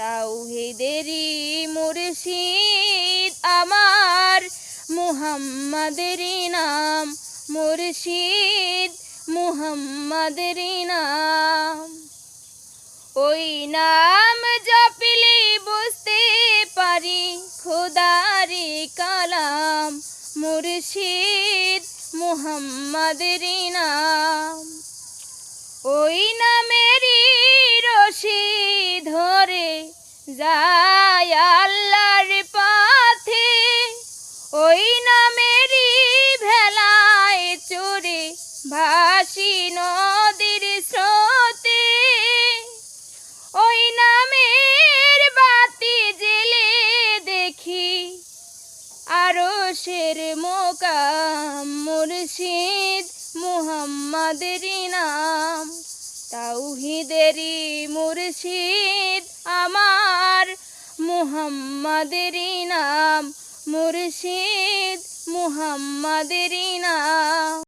তাওহিদেরই মুর্শিদ আমার, মুহাম্মাদেরই নাম মুর্শিদ, মুহাম্মাদেরই নাম। ওই নাম জপিলে বুঝতে পারি খোদারি কালাম, মুর্শিদ, মুহাম্মাদেরই নাম। যায় আল্লাহর পথে। ওই নামেরই ভেলায় চড়ে ভাসি নদীর স্রোতে। ওই নামের বাতি জেলে দেখি আরও শের মোকাম মুর্শিদ মুহাম্মাদেরই নাম। তাওহিদেরই মুর্শিদ মুহাম্মাদেরই নাম মুর্শিদ মুহাম্মাদেরই নাম।